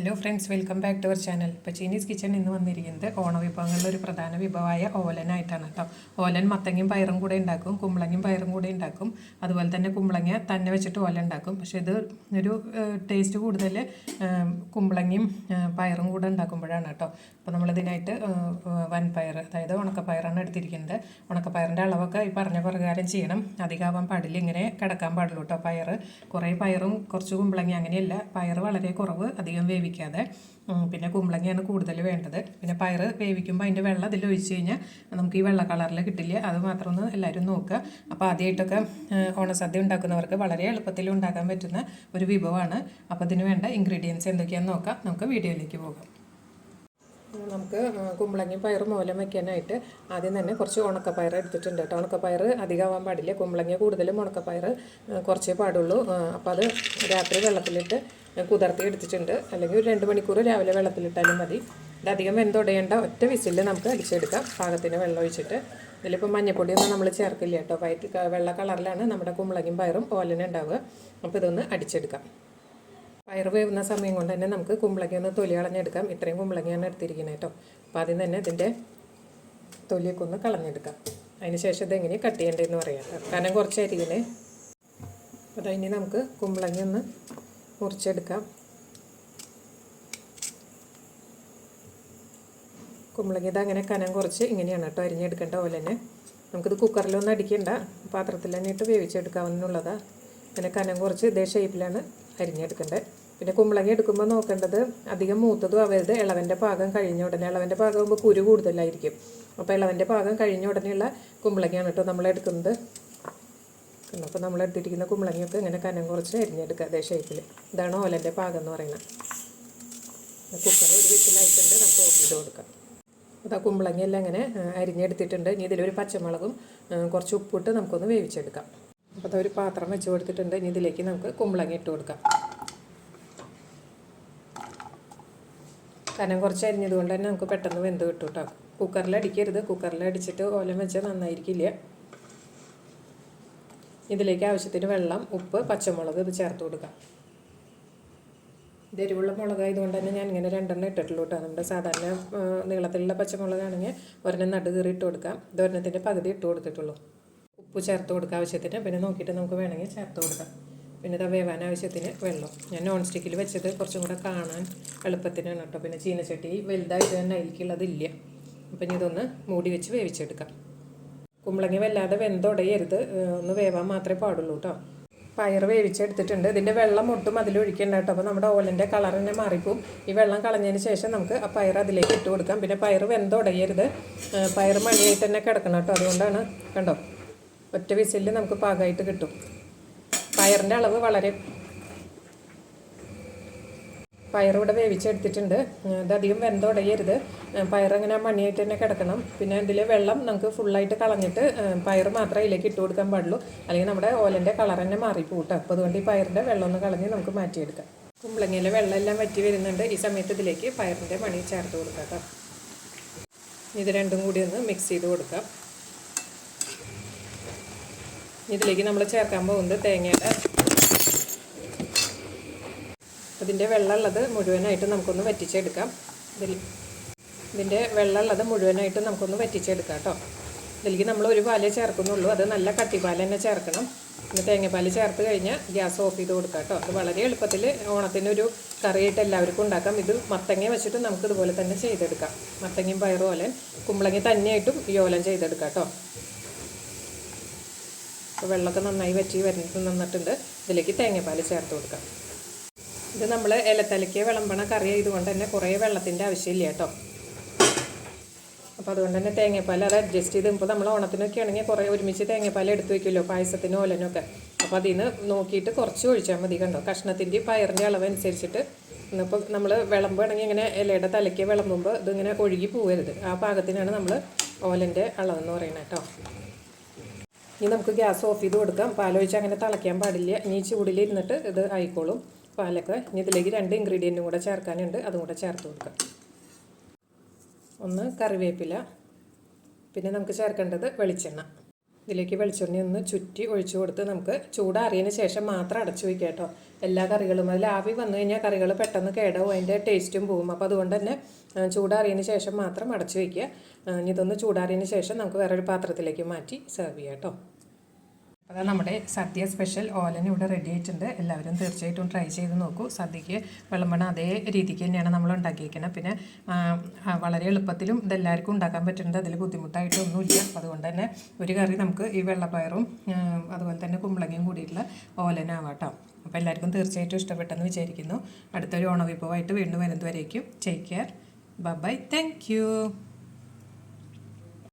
Hello friends welcome back to our channel ഇപ്പോൾ Chinese kitchen ഇന്ന് വന്നിരിക്കുന്നത് ഓണ വിഭവങ്ങളിൽ ഒരു പ്രധാന വിഭവമായ ഓലനായിട്ടാണ് കേട്ടോ. ഓലൻ മത്തങ്ങയും പയറും കൂടെ ഉണ്ടാക്കും കുമ്പളങ്ങയും പയറും കൂടെ ഉണ്ടാക്കും. അതുപോലെ തന്നെ കുമ്പളങ്ങ തന്നെ വെച്ചിട്ട് ഓല ഉണ്ടാക്കും. പക്ഷേ ഇത് ഒരു ടേസ്റ്റ് കൂടുതൽ കുമ്പളങ്ങയും പയറും കൂടെ ഉണ്ടാക്കുമ്പോഴാണ് കേട്ടോ. അപ്പോൾ നമ്മളിതിനായിട്ട് വൻപയർ അതായത് ഉണക്കപ്പയറാണ് എടുത്തിരിക്കുന്നത്. ഉണക്കപ്പയറിന്റെ അളവൊക്കെ ഈ പറഞ്ഞ പ്രകാരം ചെയ്യണം. അധികമാവാൻ പാടില്ല ഇങ്ങനെ കിടക്കാൻ പാടുള്ളൂ കേട്ടോ പയർ കുറേ പയറും കുറച്ച് കുമ്പളങ്ങ അങ്ങനെയല്ല. പയർ വളരെ കുറവ് അധികം വേവിക്കാതെ. പിന്നെ കുമ്പളങ്ങയാണ് കൂടുതൽ വേണ്ടത്. പിന്നെ പയർ വേവിക്കുമ്പോൾ അതിന്റെ വെള്ളം അതിൽ ഒഴിച്ച് കഴിഞ്ഞാൽ നമുക്ക് ഈ വെള്ള കളറിൽ കിട്ടില്ല. അത് മാത്രം ഒന്ന് എല്ലാവരും നോക്കുക. അപ്പോൾ ആദ്യമായിട്ടൊക്കെ ഓണസദ്യ ഉണ്ടാക്കുന്നവർക്ക് വളരെ എളുപ്പത്തിൽ ഉണ്ടാക്കാൻ പറ്റുന്ന ഒരു വിഭവമാണ്. അപ്പോൾ അതിന് വേണ്ട ഇൻഗ്രീഡിയൻസ് എന്തൊക്കെയാണെന്ന് നോക്കാം. നമുക്ക് വീഡിയോയിലേക്ക് പോകാം. നമുക്ക് കുമ്പളങ്ങയും പയറും മൂലം വയ്ക്കാനായിട്ട് ആദ്യം തന്നെ കുറച്ച് ഉണക്കപ്പയർ എടുത്തിട്ടുണ്ട് കേട്ടോ. ഉണക്കപ്പയർ അധികമാവാൻ പാടില്ല. കുമ്പളങ്ങ കൂടുതലും ഉണക്കപ്പയർ കുറച്ചേ പാടുള്ളൂ. അപ്പോൾ അത് രാത്രി വെള്ളത്തിലിട്ട് കുതിർത്തി എടുത്തിട്ടുണ്ട്. അല്ലെങ്കിൽ ഒരു രണ്ട് മണിക്കൂർ രാവിലെ വെള്ളത്തിലിട്ടാലും മതി. ഇത് അധികം വെന്തുടയേണ്ട ഒറ്റ വിസിൽ നമുക്ക് അടിച്ചെടുക്കാം. പാകത്തിന് വെള്ളം ഒഴിച്ചിട്ട്. ഇതിലിപ്പോൾ മഞ്ഞപ്പൊടിയൊന്നും നമ്മൾ ചേർക്കില്ല കേട്ടോ. വൈറ്റ് വെള്ള കളറിലാണ് നമ്മുടെ കുമ്പളങ്ങയും പയറും ഓലന ഉണ്ടാവുക. അപ്പോൾ ഇതൊന്ന് അടിച്ചെടുക്കാം. പയർ വേവുന്ന സമയം കൊണ്ട് തന്നെ നമുക്ക് കുമ്പളങ്ങ ഒന്ന് തൊലി കളഞ്ഞെടുക്കാം ഇത്രയും കുമ്പളങ്ങയാണ് എടുത്തിരിക്കുന്നത് കേട്ടോ. അപ്പോൾ ആദ്യം തന്നെ ഇതിന്റെ തൊലിയൊക്കെ ഒന്ന് കളഞ്ഞെടുക്കാം. അതിന് ശേഷം ഇത് എങ്ങനെ കട്ട് ചെയ്യേണ്ടതെന്ന് പറയാം കാരണം കുറച്ചായിരിക്കുന്നത് അപ്പോൾ അതിന് നമുക്ക് കുമ്പളങ്ങ ഒന്ന് മുറിച്ചെടുക്കാം. കുമ്പളങ്ങ അങ്ങനെ കനം കുറച്ച് ഇങ്ങനെയാണ് കേട്ടോ അരിഞ്ഞെടുക്കേണ്ട പോലെ തന്നെ. നമുക്കിത് കുക്കറിലൊന്നും അടിക്കണ്ട. പാത്രത്തിൽ തന്നെ ഇട്ട് വേവിച്ചെടുക്കാവുന്നുള്ളതാണ് അങ്ങനെ കനം കുറച്ച് ഇതേ ഷേപ്പിലാണ് അരിഞ്ഞെടുക്കേണ്ടത് പിന്നെ കുമ്പളങ്ങ എടുക്കുമ്പോൾ നോക്കേണ്ടത് അധികം മൂത്തതും ആവരുത് ഇളവന്റെ പാകം കഴിഞ്ഞ ഉടനെ. ഇളവന്റെ പാകമാകുമ്പോൾ കുരു കൂടുതലായിരിക്കും. അപ്പോൾ ഇളവന്റെ പാകം കഴിഞ്ഞ ഉടനെയുള്ള കുമ്പളങ്ങയാണ് കേട്ടോ നമ്മൾ എടുക്കുന്നത്. അപ്പോൾ നമ്മൾ എടുത്തിരിക്കുന്ന കുമ്പളങ്ങയൊക്കെ ഇങ്ങനെ കനം കുറച്ച് അരിഞ്ഞെടുക്കുക അതേ ഷേപ്പിൽ ഇതാണ് ഓലന്റെ പാകം എന്ന് പറയുന്നത്. കുക്കർ ഒരു വിസിലായിട്ടുണ്ട്. നമുക്ക് ഓഫ് ചെയ്ത് കൊടുക്കാം. അപ്പോൾ ആ കുമ്പളങ്ങയെല്ലാം ഇങ്ങനെ ആ, അരിഞ്ഞെടുത്തിട്ടുണ്ട്. ഇനി ഇതിലൊരു പച്ചമുളകും കുറച്ച് ഉപ്പിട്ട് നമുക്കൊന്ന് വേവിച്ചെടുക്കാം. അപ്പോൾ അതൊരു പാത്രം വെച്ച് കൊടുത്തിട്ടുണ്ട്. ഇനി ഇതിലേക്ക് നമുക്ക് കുമ്പളങ്ങ ഇട്ട് കൊടുക്കാം. കനം കുറച്ച് അരിഞ്ഞത് കൊണ്ട് തന്നെ നമുക്ക് പെട്ടെന്ന് വെന്ത് കിട്ടും കേട്ടോ കുക്കറിൽ അടിക്കരുത്. കുക്കറിൽ അടിച്ചിട്ട് ഓലം വെച്ചാൽ നന്നായിരിക്കില്ല. ഇതിലേക്ക് ആവശ്യത്തിന് വെള്ളം ഉപ്പ് പച്ചമുളക് ഇത് ചേർത്ത് കൊടുക്കാം. ഇത് എരിവുള്ള മുളകായതുകൊണ്ട് തന്നെ ഞാൻ ഇങ്ങനെ രണ്ടെണ്ണം ഇട്ടിട്ടുള്ളൂ കേട്ടോ നമ്മുടെ സാധാരണ നീളത്തിലുള്ള പച്ചമുളകാണെങ്കിൽ ഒരെണ്ണം നടു കീറി ഇട്ട് കൊടുക്കാം. ഇത് ഒരെണ്ണത്തിന്റെ പകുതി ഇട്ട് കൊടുത്തിട്ടുള്ളൂ. ഉപ്പ് ചേർത്ത് കൊടുക്കുക ആവശ്യത്തിന്. പിന്നെ നോക്കിയിട്ട് നമുക്ക് വേണമെങ്കിൽ ചേർത്ത് കൊടുക്കാം. പിന്നെ ഇത് വേവാൻ ആവശ്യത്തിന് വെള്ളം. ഞാൻ നോൺ സ്റ്റിക്കിൽ വെച്ചത് കുറച്ചും കൂടെ കാണാൻ എളുപ്പത്തിനാണ് കേട്ടോ പിന്നെ ചീനച്ചട്ടി വലുതായിട്ട് തന്നെ അതിലേക്കുള്ളതില്ല അപ്പം ഇനി ഇതൊന്ന് മൂടി വെച്ച് വേവിച്ചെടുക്കാം. കുമ്പളങ്ങ വല്ലാതെ വെന്തുടയരുത്. ഒന്ന് വേവാൻ മാത്രമേ പാടുള്ളൂ കേട്ടോ പയർ വേവിച്ചെടുത്തിട്ടുണ്ട്. ഇതിന്റെ വെള്ളം ഒട്ടും അതിലൊഴിക്കണ്ട കേട്ടോ അപ്പോൾ നമ്മുടെ ഓലന്റെ കളർ തന്നെ മാറിപ്പോവും. ഈ വെള്ളം കളഞ്ഞതിന് ശേഷം നമുക്ക് ആ പയർ അതിലേക്ക് ഇട്ട് കൊടുക്കാം. പിന്നെ പയർ വെന്തുടയരുത്. പയർ മണിയായിട്ട് തന്നെ കിടക്കണം കേട്ടോ അതുകൊണ്ടാണ് കണ്ടോ? ഒറ്റ വിസിലിൽ നമുക്ക് പാകമായിട്ട് കിട്ടും. പയറിന്റെ അളവ് വളരെ പയർ ഇവിടെ വേവിച്ചെടുത്തിട്ടുണ്ട്. അതധികം ഇത് അധികം വെന്തുടയരുത് ഇങ്ങനെ മണിയായിട്ട് തന്നെ കിടക്കണം. പിന്നെ ഇതിൽ വെള്ളം നമുക്ക് ഫുള്ളായിട്ട് കളഞ്ഞിട്ട് പയർ മാത്രമേ ഇതിലേക്ക് ഇട്ട് കൊടുക്കാൻ പാടുള്ളൂ. അല്ലെങ്കിൽ നമ്മുടെ ഓലന്റെ കളർ തന്നെ മാറിപ്പോകും കേട്ടോ അപ്പോൾ അതുകൊണ്ട് ഈ പയറിന്റെ വെള്ളം ഒന്ന് കളഞ്ഞ് നമുക്ക് മാറ്റിയെടുക്കാം. കുമ്പളങ്ങയിലെ വെള്ളം എല്ലാം വറ്റി വരുന്നുണ്ട്. ഈ സമയത്ത് ഇതിലേക്ക് പയറിന്റെ മണി ചേർത്ത് കൊടുക്കാം ഇത് രണ്ടും കൂടി ഒന്ന് മിക്സ് ചെയ്ത് കൊടുക്കാം. ഇതിലേക്ക് നമ്മൾ ചേർക്കാൻ പോകുന്നത് തേങ്ങയുടെ അതിന്റെ വെള്ളമുള്ളത് മുഴുവനായിട്ട് നമുക്കൊന്ന് വറ്റിച്ചെടുക്കാം. ഇതിൽ ഇതിന്റെ വെള്ളമുള്ളത് മുഴുവനായിട്ട് നമുക്കൊന്ന് വറ്റിച്ചെടുക്കാം കേട്ടോ. ഇതിലേക്ക് നമ്മൾ ഒരു പാലേ ചേർക്കുന്നുള്ളൂ. അത് നല്ല കട്ടിപ്പാൽ തന്നെ ചേർക്കണം. പിന്നെ തേങ്ങാപ്പാൽ ചേർത്ത് കഴിഞ്ഞാൽ ഗ്യാസ് ഓഫ് ചെയ്ത് കൊടുക്കാം കേട്ടോ. അത് വളരെ എളുപ്പത്തിൽ ഓണത്തിനൊരു കറിയിട്ട് എല്ലാവർക്കും ഉണ്ടാക്കാം. ഇത് മത്തങ്ങ വെച്ചിട്ട് നമുക്ക് ഇതുപോലെ തന്നെ ചെയ്തെടുക്കാം. മത്തങ്ങയും പയറും ഓലൻ കുമ്പളങ്ങ തന്നെയായിട്ടും ഈ ഓലൻ ചെയ്തെടുക്കാം കേട്ടോ. അപ്പോൾ വെള്ളമൊക്കെ നന്നായി വറ്റി വരുന്നത് നന്നിട്ടുണ്ട്. ഇതിലേക്ക് തേങ്ങാപ്പാൽ ചേർത്ത് കൊടുക്കാം. ഇത് നമ്മൾ ഇലത്തലയ്ക്ക് വിളമ്പണ കറി ആയതുകൊണ്ട് തന്നെ കുറേ വെള്ളത്തിന്റെ ആവശ്യമില്ല കേട്ടോ. അപ്പോൾ അതുകൊണ്ട് തന്നെ തേങ്ങാപ്പാൽ അത് അഡ്ജസ്റ്റ് ചെയ്ത് ഇപ്പോൾ നമ്മൾ ഓണത്തിനൊക്കെ ആണെങ്കിൽ കുറേ ഒരുമിച്ച് തേങ്ങാപ്പാൽ എടുത്ത് വയ്ക്കുമല്ലോ പായസത്തിനും ഓലനൊക്കെ. അപ്പോൾ അതിൽ നിന്ന് നോക്കിയിട്ട് കുറച്ച് ഒഴിച്ചാൽ മതി കണ്ടോ. കഷ്ണത്തിന്റെ പയറിന്റെ അളവ് അനുസരിച്ചിട്ട് ഇന്നിപ്പോൾ നമ്മൾ വിളമ്പുകയാണെങ്കിൽ ഇങ്ങനെ ഇലയുടെ തലയ്ക്ക് വിളമ്പുമ്പോൾ ഇതിങ്ങനെ ഒഴുകി പോകരുത് ആ പാകത്തിനാണ് നമ്മൾ ഓലന്റെ അളവെന്ന് പറയുന്നത് കേട്ടോ. ഇനി നമുക്ക് ഗ്യാസ് ഓഫ് ചെയ്ത് കൊടുക്കാം. പാലൊഴിച്ച് അങ്ങനെ തിളയ്ക്കാൻ പാടില്ല. ഇനി ചൂടിലിരുന്നിട്ട് ഇത് ആയിക്കോളും. പാലൊക്കെ ഇനി ഇതിലേക്ക് രണ്ട് ഇൻഗ്രീഡിയന്റും കൂടെ ചേർക്കാനുണ്ട്. അതും കൂടെ ചേർത്ത് കൊടുക്കാം. ഒന്ന് കറിവേപ്പില. പിന്നെ നമുക്ക് ചേർക്കേണ്ടത് വെളിച്ചെണ്ണ. ഇതിലേക്ക് വെളിച്ചെണ്ണ ഒന്ന് ചുറ്റി ഒഴിച്ചു കൊടുത്ത് നമുക്ക് ചൂടാറിയതിന് ശേഷം മാത്രം അടച്ചു വയ്ക്കുക കേട്ടോ. എല്ലാ കറികളും അതിൽ ആവി വന്നു കഴിഞ്ഞാൽ കറികൾ പെട്ടെന്ന് കേടാവും. അതിന്റെ ടേസ്റ്റും പോവും. അപ്പോൾ അതുകൊണ്ട് തന്നെ ചൂടാറിയതിന് ശേഷം മാത്രം അടച്ചു വയ്ക്കുക. ഇനി ഇതൊന്ന് ചൂടാറിയതിന് ശേഷം നമുക്ക് വേറൊരു പാത്രത്തിലേക്ക് മാറ്റി സെർവ് ചെയ്യാം കേട്ടോ. അപ്പോൾ നമ്മുടെ സദ്യ സ്പെഷ്യൽ ഓലൻ ഇവിടെ റെഡി ആയിട്ടുണ്ട്. എല്ലാവരും തീർച്ചയായിട്ടും ട്രൈ ചെയ്ത് നോക്കൂ. സദ്യക്ക് വെള്ളമ്പണ അതേ രീതിക്ക് തന്നെയാണ് നമ്മൾ ഉണ്ടാക്കിയിരിക്കുന്നത് പിന്നെ വളരെ എളുപ്പത്തിലും ഇതെല്ലാവർക്കും ഉണ്ടാക്കാൻ പറ്റുന്നുണ്ട്. അതിൽ ബുദ്ധിമുട്ടായിട്ടൊന്നുമില്ല അതുകൊണ്ട് തന്നെ ഒരു കറി നമുക്ക് ഈ വെള്ളപ്പയറും അതുപോലെ തന്നെ കുമ്പളങ്ങയും കൂടിയിട്ടുള്ള ഓലനാവാട്ടോ. അപ്പോൾ എല്ലാവർക്കും തീർച്ചയായിട്ടും ഇഷ്ടപ്പെട്ടെന്ന് വിചാരിക്കുന്നു. അടുത്തൊരു ഓണവിഭവമായിട്ട് വീണ്ടും വരുന്നതുവരേക്കും. Take care bye thank you